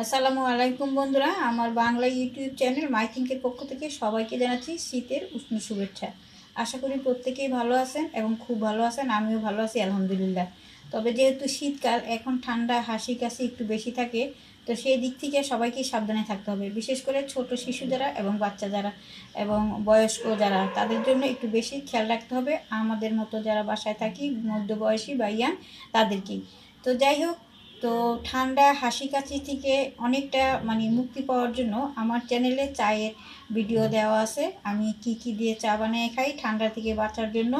আসসালামু আলাইকুম বন্ধুরা, আমার বাংলা ইউটিউব চ্যানেল মাইথিংকের পক্ষ থেকে সবাইকে জানাচ্ছি শীতের উষ্ণ শুভেচ্ছা। আশা করি প্রত্যেকেই ভালো আছেন এবং খুব ভালো আছেন, আমিও ভালো আছি, আলহামদুলিল্লাহ। তবে যেহেতু শীতকাল, এখন ঠান্ডা হাসি কাশি একটু বেশি থাকে, তো সেই দিক থেকে সবাইকে সাবধানে থাকতে হবে। বিশেষ করে ছোট শিশু যারা এবং বাচ্চা যারা এবং বয়স্ক যারা, তাদের জন্য একটু বেশি খেয়াল রাখতে হবে। আমাদের মতো যারা বাসায় থাকি, মধ্যবয়সী বা ইয়াং, তাদেরকেই। তো যাই হোক তো ঠান্ডা হাসি কাশি থেকে অনেকটা মানে মুক্তি পাওয়ার জন্য আমার চ্যানেলে চায়ের ভিডিও দেওয়া আছে। আমি কি কি দিয়ে চা বানিয়ে খাই ঠান্ডা থেকে বাঁচার জন্য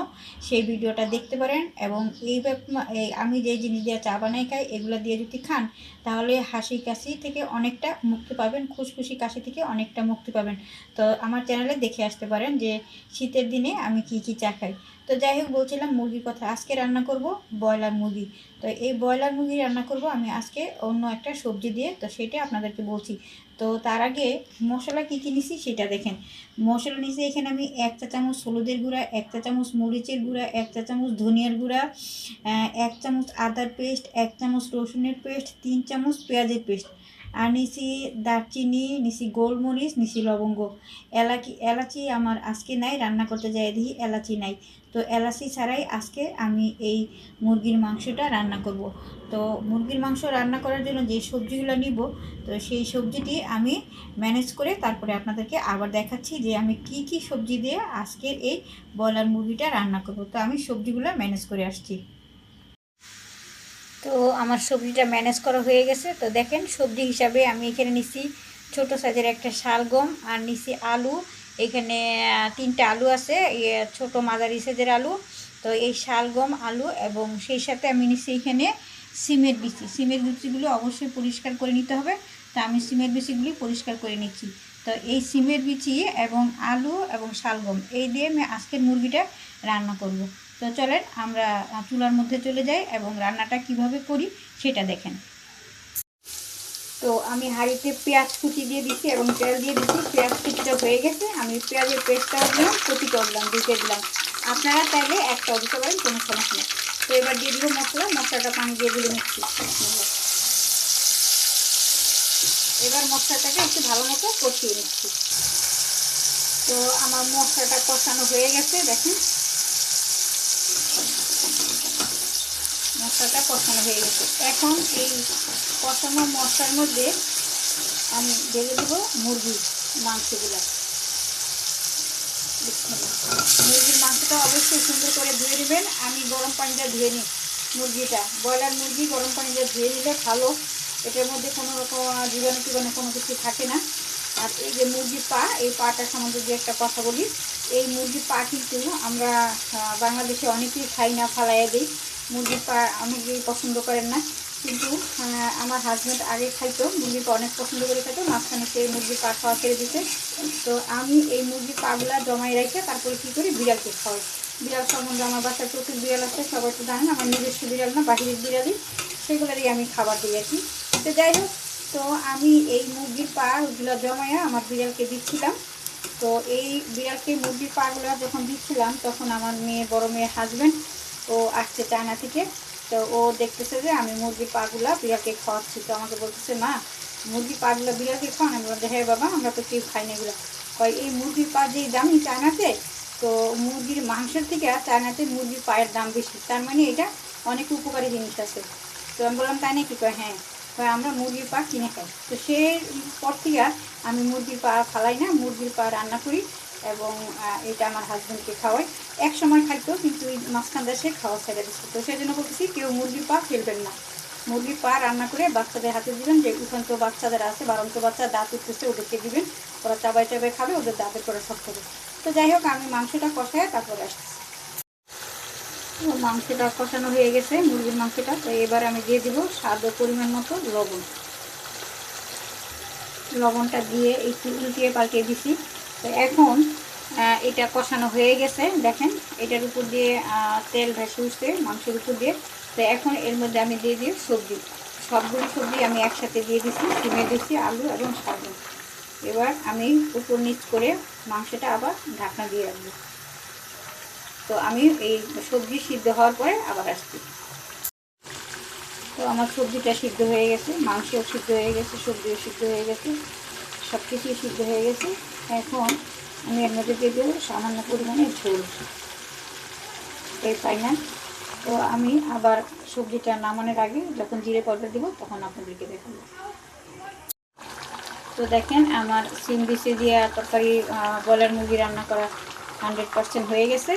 সেই ভিডিওটা দেখতে পারেন এবং এই আমি যে জিনিস দিয়ে চা বানিয়ে খাই এগুলো দিয়ে যদি খান তাহলে হাসি কাশি থেকে অনেকটা মুক্তি পাবেন খুশখুশি কাশি থেকে অনেকটা মুক্তি পাবেন। তো আমার চ্যানেলে দেখে আসতে পারেন যে শীতের দিনে আমি কি কি চা খাই। তো যাই হোক বলছিলাম মুরগির কথা আজকে রান্না করব ব্রয়লার মুরগি। তো এই ব্রয়লার মুরগি রান্না করব আমি আজকে অন্য একটা সবজি দিয়ে, তো সেটা আপনাদেরকে বলছি। তো তার আগে মশলা কী কী নিছি সেটা দেখেন। মশলা নিছি এখানে আমি এক চা চামচ হলুদের গুঁড়া, এক চা চামচ মরিচের গুঁড়া, এক চা চামচ ধনিয়ার গুঁড়া এক চামচ আদার পেস্ট, এক চামচ রসুনের পেস্ট, তিন চামচ পেঁয়াজের পেস্ট। আর নিছি দারচিনি নিছি গোলমরিচ নিছি লবঙ্গ। এলাচি এলাচি আমার আজকে নাই, রান্না করতে যাই দেখি, এলাচি নাই। তো এলাচি ছাড়াই আজকে আমি এই মুরগির মাংসটা রান্না করব। তো মুরগির মাংস রান্না করার জন্য যে সবজিগুলো নিব, তো সেই সবজিটি আমি ম্যানেজ করে তারপরে আপনাদেরকে আবার দেখাচ্ছি যে আমি কি কি সবজি দিয়ে আজকের এই ব্রয়লার মুরগিটা রান্না করব। তো আমি সবজিগুলো ম্যানেজ করে আসছি। তো আমার সবজিটা ম্যানেজ করা হয়ে গেছে। তো দেখেন, সবজি হিসাবে আমি এখানে নিছি ছোট সাইজের একটা শালগম আর নিছি আলু। এখানে তিনটা আলু আছে ইয়ে ছোট মাঝারি সাইজের আলু। তো এই শালগম, আলু এবং সেই সাথে আমি নিছি এখানে সিমের বিচি। সিমের বিচিগুলো অবশ্যই পরিষ্কার করে নিতে হবে। তা আমি সিমের বিচিগুলি পরিষ্কার করে নিচ্ছি। তো এই সিমের বিচি এবং আলু এবং শালগম, এই দিয়ে আমি আজকের মুরগিটা রান্না করব। তো চলেন আমরা চুলার মধ্যে চলে যাই এবং রান্নাটা কীভাবে করি সেটা দেখেন। তো আমি হাঁড়িতে পেঁয়াজ কুচি দিয়ে দিচ্ছি এবং তেল দিয়ে দিচ্ছি পেঁয়াজ কুচিটা হয়ে গেছে, আমি পেঁয়াজের পেস্টটাও দিলাম কুচিটাও দিলাম দুটো দিলাম। আপনারা চাইলে একটাও দিতে পারেন কোনো সমস্যা নেই। তো এবার দিয়ে দিব মশলা, মশলাটা পানি দিয়ে গুলে নিচ্ছি এবার মশলাটাকে একটু ভালো মতো কষিয়ে নিচ্ছি। তো আমার মশলাটা কষানো হয়ে গেছে, দেখেন। মশলাটা কষানো হয়ে গেছে। এখন এই কষানো মশলার মধ্যে আমি ঢেলে দেবো মুরগির মাংসগুলো। মুরগির মাংসটা অবশ্যই সুন্দর করে ধুয়ে নেবেন। আমি গরম পানিটা ধুয়ে নিই মুরগিটা। ব্রয়লার মুরগি গরম পানিটা ধুয়ে নিলে ভালো এটার মধ্যে কোনো রকম জীবাণু টিবাণু কোনো কিছু থাকে না। আর এই যে মুরগির পা, এই পাটা সম্বন্ধে যে একটা কথা বলি, এই মুরগির পা কিন্তু আমরা বাংলাদেশে অনেকেই খাই না, ফালাইয়া দিই। মুরগির পা অনেকেই পছন্দ করেন না। কিন্তু আমার হাজব্যান্ড আগে খাইতো, মুরগির পা অনেক পছন্দ করে খাইতো মাঝখানে সে মুরগির পা খাওয়া ছেড়ে দিতে তো আমি এই মুরগির পাগুলা জমাই রেখে তারপরে কী করি, বিড়ালকে খাওয়াই। বিড়াল সম্বন্ধে আমার বাসায় প্রচুর বিড়াল আছে, সবাই তো জানেন, আমার নিজস্ব বিড়াল না, বাহিরের বিড়ালই। সেগুলোরই আমি খাবার দিই আর কি। তো যাই হোক, তো আমি এই মুরগির পা ওগুলো জমাইয়া আমার বিড়ালকে দিচ্ছিলাম। তো এই বিড়ালকে মুরগির পাগুলো যখন দিচ্ছিলাম, তখন আমার মেয়ে, বড় মেয়ের হাজব্যান্ড ও আসছে চায়না থেকে। তো ও দেখতেছে যে আমি মুরগির পাগুলা বিড়ালকে খাওয়াচ্ছি। তো আমাকে বলতেছে, মা, মুরগির পাগুলো বিড়ালকে খাওয়ান। আমি বলতে হ্যাঁ বাবা, আমরা তো কেউ খাই না এগুলো। কয়, এই মুরগির পা যেই দামি চায়নাতে? তো মুরগির মাংসের থেকে চায়নাতে মুরগির পায়ের দাম বেশি। তার মানে এটা অনেক উপকারী জিনিস আছে। তো আমি বললাম, তাই নাকি? কয় হ্যাঁ। কয় আমরা মুরগির পা কিনে খাই। তো সে পর থেকে আমি মুরগির পা ফালাই না, মুরগির পা রান্না করি এবং এটা আমার হাজব্যান্ডকে খাওয়াই। এক সময় খাইতো, কিন্তু এই মাঝখান দেশে খাওয়া ছেড়ে দিচ্ছে তো সেই জন্য বলতেছি, কেউ মুরগির পা ফেলবেন না। মুরগির পা রান্না করে বাচ্চাদের হাতে দিবেন যে, উঠান্ত বাচ্চাদের আছে বারন্ত বাচ্চা দাঁত উঠতেছে, ওদেরকে দিবেন। ওরা চাবাই চাবাই খাবে, ওদের দাঁতের করে শক্ত হবে। তো যাই হোক, আমি মাংসটা কষায় তারপরে আসতেছি। তো মাংসটা কষানো হয়ে গেছে, মুরগির মাংসটা। তো এবার আমি দিয়ে দিব স্বাদ পরিমাণ মতো লবণ। লবণটা দিয়ে একটু উল্টিয়ে পাল্টিয়ে দিছি। তো এখন এটা কষানো হয়ে গেছে, দেখেন। এটার উপর দিয়ে তেল ভেসে উঠছে মাংসের উপর দিয়ে। তো এখন এর মধ্যে আমি দিয়ে দিই সবজি। সবগুলো সবজি আমি একসাথে দিয়ে দিচ্ছি সিমে দিচ্ছি আলু এবং শাকগুলো এবার আমি উপর নিচ করে মাংসটা আবার ঢাকনা দিয়ে রাখব। তো আমি এই সবজি সিদ্ধ হওয়ার পরে আবার আসছি। তো আমার সবজিটা সিদ্ধ হয়ে গেছে, মাংসও সিদ্ধ হয়ে গেছে, সবজিও সিদ্ধ হয়ে গেছে সব কিছুই সিদ্ধ হয়ে গেছে। এখন আমি এর মধ্যে দিয়ে দেবো সামান্য পরিমাণে ঝোল। এই ফাইনাল তো আমি আবার সবজিটা নামানোর আগে যখন জিরে পাউডার দেবো তখন আপনাদেরকে দেখাবো। তো দেখেন আমার সিম বিচে দিয়ে তরকারি বলার মুরগি রান্না করা হান্ড্রেড পার্সেন্ট হয়ে গেছে।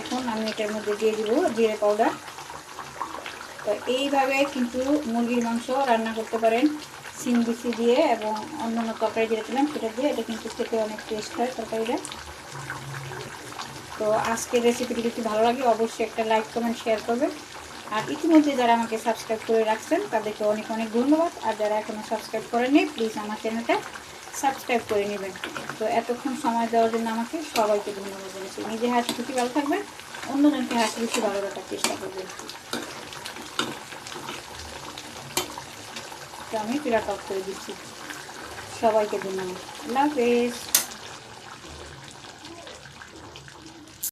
এখন আমি এটার মধ্যে দিয়ে দিব জিরে পাউডার। তো এইভাবে কিন্তু মুরগির মাংস রান্না করতে পারেন, সিম বিচি দিয়ে এবং অন্যান্য তরকারি যেটা দিলাম সেটা দিয়ে, এটা কিন্তু খেতে অনেক টেস্ট হয় তরকারিটা। তো আজকের রেসিপিটি যদি ভালো লাগে, অবশ্যই একটা লাইক কমেন্ট শেয়ার করবেন। আর ইতিমধ্যে যারা আমাকে সাবস্ক্রাইব করে রাখছেন, তাদেরকে অনেক অনেক ধন্যবাদ। আর যারা এখনও সাবস্ক্রাইব করেননি প্লিজ আমার চ্যানেলটা সাবস্ক্রাইব করে নেবেন। তো এতক্ষণ সময় দেওয়ার জন্য আমাকে সবাইকে ধন্যবাদ জানাচ্ছি। নিজে হাসি খুশি ভালো থাকবেন, অন্যজনকে হাসি খুশি ভালো রাখার চেষ্টা করবেন। তো আমি পিলাট টপ করে দিচ্ছি। সবাইকে ধন্যবাদ। আল্লাহ